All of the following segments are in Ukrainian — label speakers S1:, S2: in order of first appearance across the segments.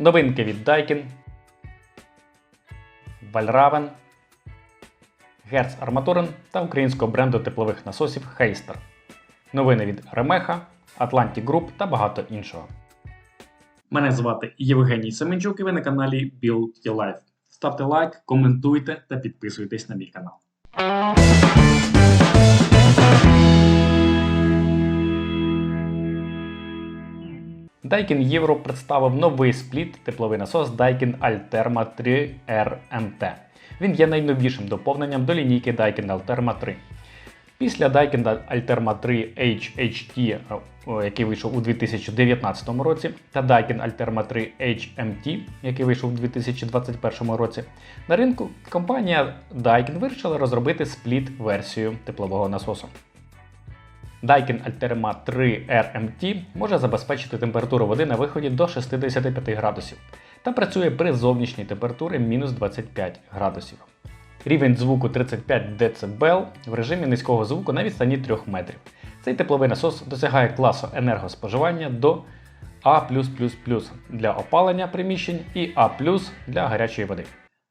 S1: Новинки від Daikin, Valraven, Hertz Armaturen та українського бренду теплових насосів Heister. Новини від Ремеха, Atlantic Group та багато іншого. Мене звати Євгеній Семенчук і ви на каналі Build Your Life. Ставте лайк, коментуйте та підписуйтесь на мій канал. Daikin Euro представив новий спліт тепловий насос Daikin Alterma 3 RMT. Він є найновішим доповненням до лінійки Daikin Alterma 3. Після Daikin Alterma 3 HHT, який вийшов у 2019 році, та Daikin Alterma 3 HMT, який вийшов у 2021 році, на ринку компанія Daikin вирішила розробити спліт-версію теплового насосу. Daikin Alterma 3 RMT може забезпечити температуру води на виході до 65 градусів та працює при зовнішній температурі мінус 25 градусів. Рівень звуку 35 дБ в режимі низького звуку на відстані 3 метрів. Цей тепловий насос досягає класу енергоспоживання до А для опалення приміщень і А для гарячої води.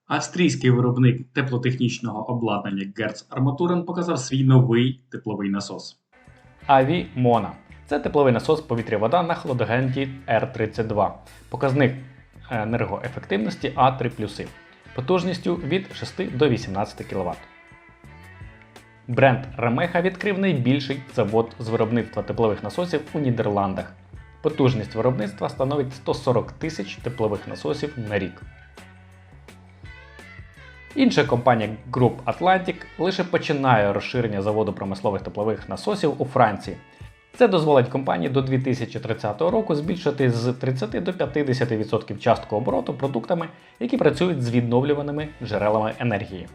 S1: Австрійський виробник теплотехнічного обладнання Gerz Armaturen показав свій новий тепловий насос. AVI Mona. Це тепловий насос повітря-вода на хладагенті R32. Показник енергоефективності А3 потужністю від 6 до 18 кВт. Бренд Ремеха відкрив найбільший завод з виробництва теплових насосів у Нідерландах. Потужність виробництва становить 140 тисяч теплових насосів на рік. Інша компанія Group Atlantic лише починає розширення заводу промислових теплових насосів у Франції. Це дозволить компанії до 2030 року збільшити з 30 до 50% частку обороту продуктами, які працюють з відновлюваними джерелами енергії.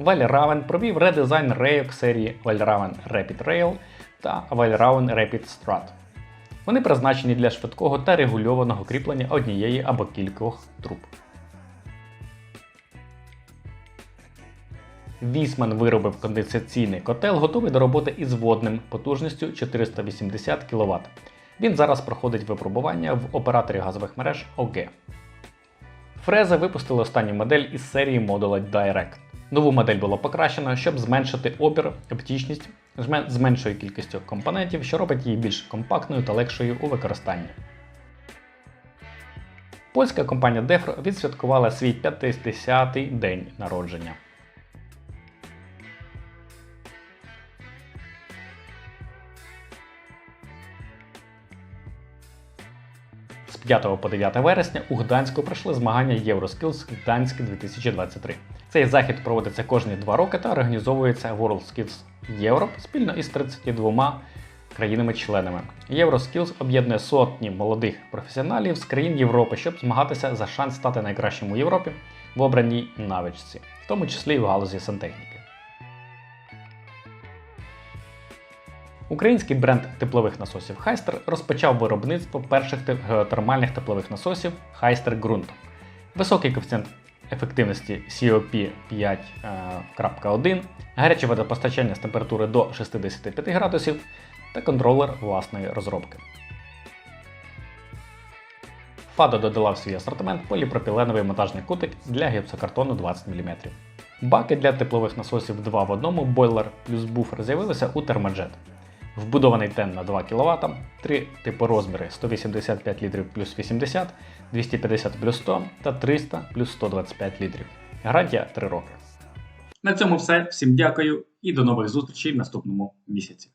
S1: Valraven провів редизайн рейок серії Valraven Rapid Rail та Valraven Rapid Strat. Вони призначені для швидкого та регульованого кріплення однієї або кількох труб. Вісман виробив конденсаційний котел, готовий до роботи із водним потужністю 480 кВт. Він зараз проходить випробування в операторі газових мереж OG. Фреза випустила останню модель із серії модула Direct. Нову модель було покращено, щоб зменшити опір, оптічність з меншою кількістю компонентів, що робить її більш компактною та легшою у використанні. Польська компанія Defro відсвяткувала свій 50-й день народження. З 5 по 9 вересня у Гданську пройшли змагання EuroSkills Гданськ 2023. Цей захід проводиться кожні два роки та організовується WorldSkills Europe спільно із 32 країнами-членами. EuroSkills об'єднує сотні молодих професіоналів з країн Європи, щоб змагатися за шанс стати найкращим у Європі в обраній навичці, в тому числі і в галузі сантехніки. Український бренд теплових насосів Heister розпочав виробництво перших геотермальних теплових насосів Heister Grunt. Високий коефіцієнт ефективності COP 5.1, гаряче водопостачання з температури до 65 градусів та контролер власної розробки. Фадо додала в свій асортимент поліпропіленовий монтажний кутик для гіпсокартону 20 мм. Баки для теплових насосів 2 в 1 бойлер плюс буфер з'явилися у термоджет. Вбудований тен на 2 кВт, три типи розміри 185 літрів плюс 80, 250 плюс 100 та 300 плюс 125 літрів. Гарантія 3 роки. На цьому все. Всім дякую і до нових зустрічей в наступному місяці.